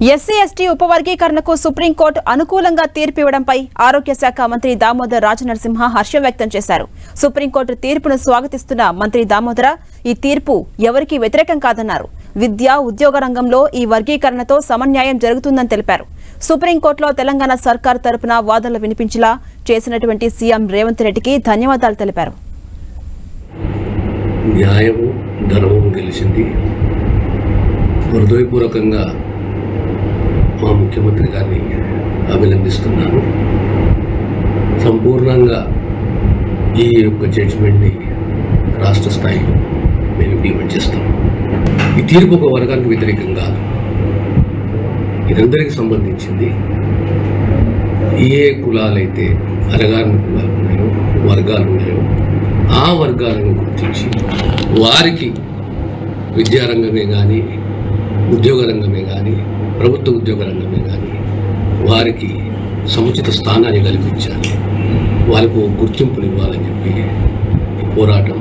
SC ST ఉపవర్గీకరణకు supreme court అనుకూలంగా తీర్పు ఇవ్వడంపై ఆరోగ్య శాఖ మంత్రి దామోదర్ రాజనరసింహ హర్షం వ్యక్తం చేశారు. సుప్రీంకోర్టు తీర్పును స్వాగతిస్తున్న మంత్రి దామోదర ఈ తీర్పు ఎవరికీ వ్యతిరేకం కాదన్నారు. విద్య ఉద్యోగ రంగంలో ఈ వర్గీకరణతో సమన్యాయం జరుగుతుందని తెలిపారు. సుప్రీంకోర్టులో తెలంగాణ సర్కార్ తరపున వాదనలు వినిపించేలా చేసినటువంటి సీఎం రేవంత్ రెడ్డికి ధన్యవాదాలు తెలిపారు. హృదయపూర్వకంగా మా ముఖ్యమంత్రి గారిని అభినందిస్తున్నాను. సంపూర్ణంగా ఈ యొక్క జడ్జిమెంట్ని రాష్ట్ర స్థాయిలో మేము ఇంప్లిమెంట్ చేస్తాం. ఈ తీర్పు ఒక వర్గానికి వ్యతిరేకం కాదు. ఇదందరికీ సంబంధించింది. ఏ కులాలైతే అరగారిన కులాలు ఉన్నాయో వర్గాలు ఉన్నాయో ఆ వర్గాలను గుర్తించి వారికి విద్యారంగమే కానీ ఉద్యోగ రంగమే కానీ ప్రభుత్వ ఉద్యోగ రంగమే కానీ వారికి సముచిత స్థానాన్ని కల్పించాలి. వారికి గుర్తింపునివ్వాలని ఇవ్వాలని చెప్పి ఈ పోరాటం